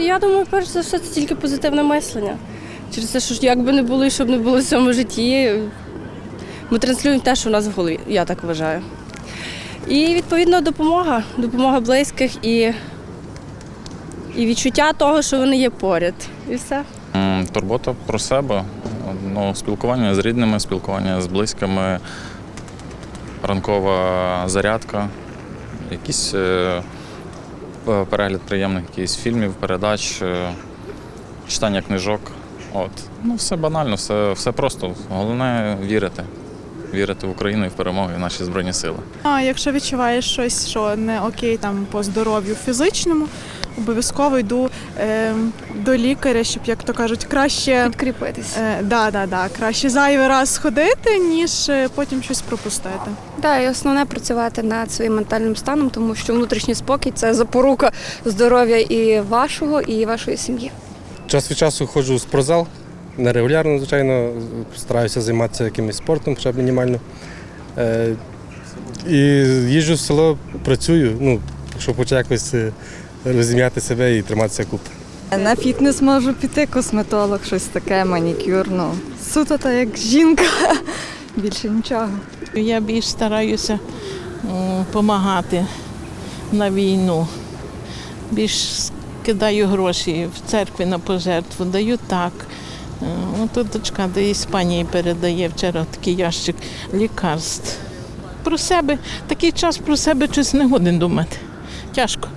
Я думаю, перш за все, це тільки позитивне мислення. Через те, що як би не було і щоб не було в цьому житті, ми транслюємо те, що у нас в голові, я так вважаю. І відповідно допомога, допомога близьких і, і відчуття того, що вони є поряд. І все. Турбота про себе, ну, спілкування з рідними, спілкування з близькими, ранкова зарядка, якийсь е, перегляд приємних якихось фільмів, передач, е, читання книжок. От. Ну, все банально, все, все просто. Головне вірити. Вірити в Україну і в перемогу і в наші Збройні Сили. А якщо відчуваєш щось, що не окей там по здоров'ю фізичному, обов'язково йду е, до лікаря, щоб, як то кажуть, краще, Підкріпитись. е, да, да, да, краще зайвий раз ходити, ніж е, потім щось пропустити. Да, і основне працювати над своїм ментальним станом, тому що внутрішній спокій це запорука здоров'я і вашого, і вашої сім'ї. Час від часу ходжу в спортзал, нерегулярно, звичайно, стараюся займатися якимось спортом, хоча б мінімально. Е, І їжджу в село, працюю, ну, щоб хоч якось е, розім'яти себе і триматися купи. На фітнес можу піти, косметолог, щось таке, манікюр. Ну, суто та як жінка. Більше нічого. Я більш стараюся допомагати на війну. Більш кидаю гроші в церкві на пожертву, даю так. Е, тут дочка до Іспанії передає вчора такий ящик лікарств. Про себе такий час про себе щось не годин думати. Тяжко.